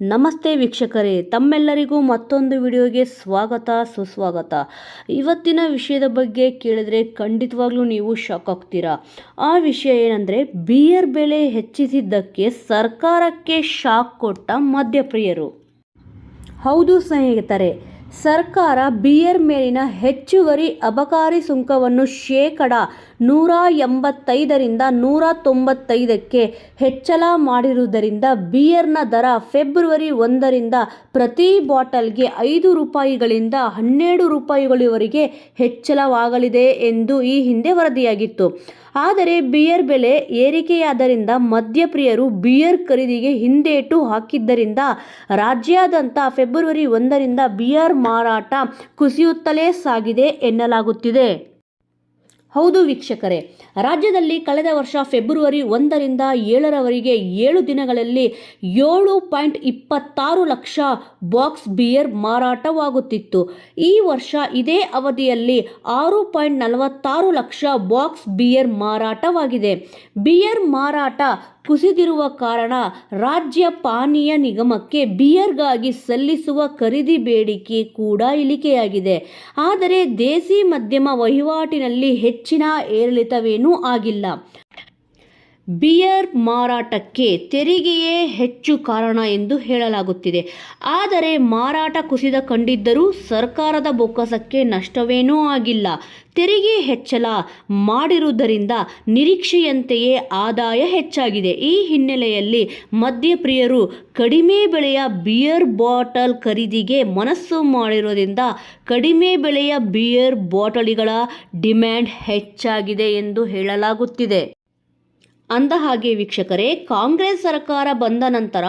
ನಮಸ್ತೆ ವೀಕ್ಷಕರೇ, ತಮ್ಮೆಲ್ಲರಿಗೂ ಮತ್ತೊಂದು ವಿಡಿಯೋಗೆ ಸ್ವಾಗತ, ಸುಸ್ವಾಗತ. ಇವತ್ತಿನ ವಿಷಯದ ಬಗ್ಗೆ ಕೇಳಿದರೆ ಖಂಡಿತವಾಗ್ಲೂ ನೀವು ಶಾಕ್ ಆಗ್ತೀರಾ. ಆ ವಿಷಯ ಏನಂದರೆ ಬಿಯರ್ ಬೆಲೆ ಹೆಚ್ಚಿಸಿದ್ದಕ್ಕೆ ಸರ್ಕಾರಕ್ಕೆ ಶಾಕ್ ಕೊಟ್ಟ ಮಧ್ಯಪ್ರಿಯರು ಹೌದು ಸ್ನೇಹಿತರೆ ಸರ್ಕಾರ ಬಿಯರ್ ಮೇಲಿನ ಹೆಚ್ಚುವರಿ ಅಬಕಾರಿ ಸುಂಕವನ್ನು ಶೇಕಡ ನೂರ ಎಂಬತ್ತೈದರಿಂದ ನೂರ ತೊಂಬತ್ತೈದಕ್ಕೆ ಹೆಚ್ಚಳ ಮಾಡಿರುವುದರಿಂದ ಬಿಯರ್ನ ದರ ಫೆಬ್ರವರಿ ಒಂದರಿಂದ ಪ್ರತಿ ಬಾಟಲ್ಗೆ ಐದು ರೂಪಾಯಿಗಳಿಂದ ಹನ್ನೆರಡು ರೂಪಾಯಿಗಳವರೆಗೆ ಹೆಚ್ಚಳವಾಗಲಿದೆ ಎಂದು ಈ ಹಿಂದೆ ವರದಿಯಾಗಿತ್ತು. ಆದರೆ ಬಿಯರ್ ಬೆಲೆ ಏರಿಕೆಯಾದ್ದರಿಂದ ಮದ್ಯಪ್ರಿಯರು ಬಿಯರ್ ಖರೀದಿಗೆ ಹಿಂದೇಟು ಹಾಕಿದ್ದರಿಂದ ರಾಜ್ಯಾದ್ಯಂತ ಫೆಬ್ರವರಿ ಒಂದರಿಂದ ಬಿಯರ್ ಮಾರಾಟ ಕುಸಿಯುತ್ತಲೇ ಸಾಗಿದೆ ಎನ್ನಲಾಗುತ್ತಿದೆ. ಹೌದು ವೀಕ್ಷಕರೇ, ರಾಜ್ಯದಲ್ಲಿ ಕಳೆದ ವರ್ಷ ಫೆಬ್ರವರಿ ಒಂದರಿಂದ ಏಳರವರೆಗೆ ಏಳು ದಿನಗಳಲ್ಲಿ ಏಳು ಪಾಯಿಂಟ್ ಇಪ್ಪತ್ತಾರು ಲಕ್ಷ ಬಾಕ್ಸ್ ಬಿಯರ್ ಮಾರಾಟವಾಗುತ್ತಿತ್ತು. ಈ ವರ್ಷ ಇದೇ ಅವಧಿಯಲ್ಲಿ ಆರು ಪಾಯಿಂಟ್ ನಲವತ್ತಾರು ಲಕ್ಷ ಬಾಕ್ಸ್ ಬಿಯರ್ ಮಾರಾಟವಾಗಿದೆ. ಬಿಯರ್ ಮಾರಾಟ ಕುಸಿದಿರುವ ಕಾರಣ ರಾಜ್ಯ ಪಾನೀಯ ನಿಗಮಕ್ಕೆ ಬಿಯರ್ಗಾಗಿ ಸಲ್ಲಿಸುವ ಖರೀದಿ ಬೇಡಿಕೆ ಕೂಡ ಇಳಿಕೆಯಾಗಿದೆ. ಆದರೆ ದೇಸಿ ಮಧ್ಯಮ ವಹಿವಾಟಿನಲ್ಲಿ ಹೆಚ್ಚಿನ ಏರಿಳಿತವೇನೂ ಆಗಿಲ್ಲ. ಬಿಯರ್ ಮಾರಾಟಕ್ಕೆ ತೆರಿಗೆಯೇ ಹೆಚ್ಚು ಕಾರಣ ಎಂದು ಹೇಳಲಾಗುತ್ತಿದೆ. ಆದರೆ ಮಾರಾಟ ಕುಸಿದ ಕಂಡಿದ್ದರೂ ಸರ್ಕಾರದ ಬೊಕ್ಕಸಕ್ಕೆ ನಷ್ಟವೇನೂ ಆಗಿಲ್ಲ. ತೆರಿಗೆ ಹೆಚ್ಚಳ ಮಾಡಿರುವುದರಿಂದ ನಿರೀಕ್ಷೆಯಂತೆಯೇ ಆದಾಯ ಹೆಚ್ಚಾಗಿದೆ. ಈ ಹಿನ್ನೆಲೆಯಲ್ಲಿ ಮದ್ಯಪ್ರಿಯರು ಕಡಿಮೆ ಬೆಲೆಯ ಬಿಯರ್ ಬಾಟಲ್ ಖರೀದಿಗೆ ಮನಸ್ಸು ಮಾಡಿರುವುದರಿಂದ ಕಡಿಮೆ ಬೆಲೆಯ ಬಿಯರ್ ಬಾಟಲಿಗಳ ಡಿಮ್ಯಾಂಡ್ ಹೆಚ್ಚಾಗಿದೆ ಎಂದು ಹೇಳಲಾಗುತ್ತಿದೆ. ಅಂದಹಾಗೆ ವೀಕ್ಷಕರೇ, ಕಾಂಗ್ರೆಸ್ ಸರ್ಕಾರ ಬಂದ ನಂತರ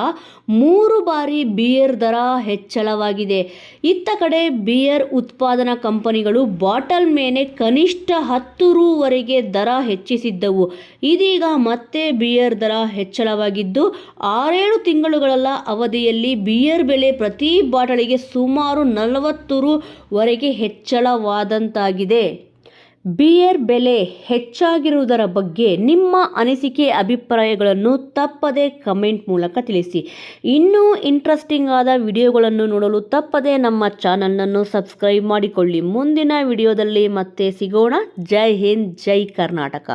ಮೂರು ಬಾರಿ ಬಿಯರ್ ದರ ಹೆಚ್ಚಳವಾಗಿದೆ. ಇತ್ತ ಕಡೆ ಬಿಯರ್ ಉತ್ಪಾದನಾ ಕಂಪನಿಗಳು ಬಾಟಲ್ ಮೇಲೆ ಕನಿಷ್ಠ ಹತ್ತು ರೂವರೆಗೆ ದರ ಹೆಚ್ಚಿಸಿದ್ದವು. ಇದೀಗ ಮತ್ತೆ ಬಿಯರ್ ದರ ಹೆಚ್ಚಳವಾಗಿದ್ದು, ಆರೇಳು ತಿಂಗಳುಗಳ ಅವಧಿಯಲ್ಲಿ ಬಿಯರ್ ಬೆಲೆ ಪ್ರತಿ ಬಾಟಲಿಗೆ ಸುಮಾರು ನಲವತ್ತು ರೂವರೆಗೆ ಹೆಚ್ಚಳವಾದಂತಾಗಿದೆ. ಬಿಯರ್ ಬೆಲೆ ಹೆಚ್ಚಾಗಿರುವುದರ ಬಗ್ಗೆ ನಿಮ್ಮ ಅನಿಸಿಕೆ ಅಭಿಪ್ರಾಯಗಳನ್ನು ತಪ್ಪದೆ ಕಮೆಂಟ್ ಮೂಲಕ ತಿಳಿಸಿ. ಇನ್ನೂ ಇಂಟ್ರೆಸ್ಟಿಂಗ್ ಆದ ವಿಡಿಯೋಗಳನ್ನು ನೋಡಲು ತಪ್ಪದೆ ನಮ್ಮ ಚಾನಲ್ನನ್ನು ಸಬ್ಸ್ಕ್ರೈಬ್ ಮಾಡಿಕೊಳ್ಳಿ. ಮುಂದಿನ ವಿಡಿಯೋದಲ್ಲಿ ಮತ್ತೆ ಸಿಗೋಣ. ಜೈ ಹಿಂದ್, ಜೈ ಕರ್ನಾಟಕ.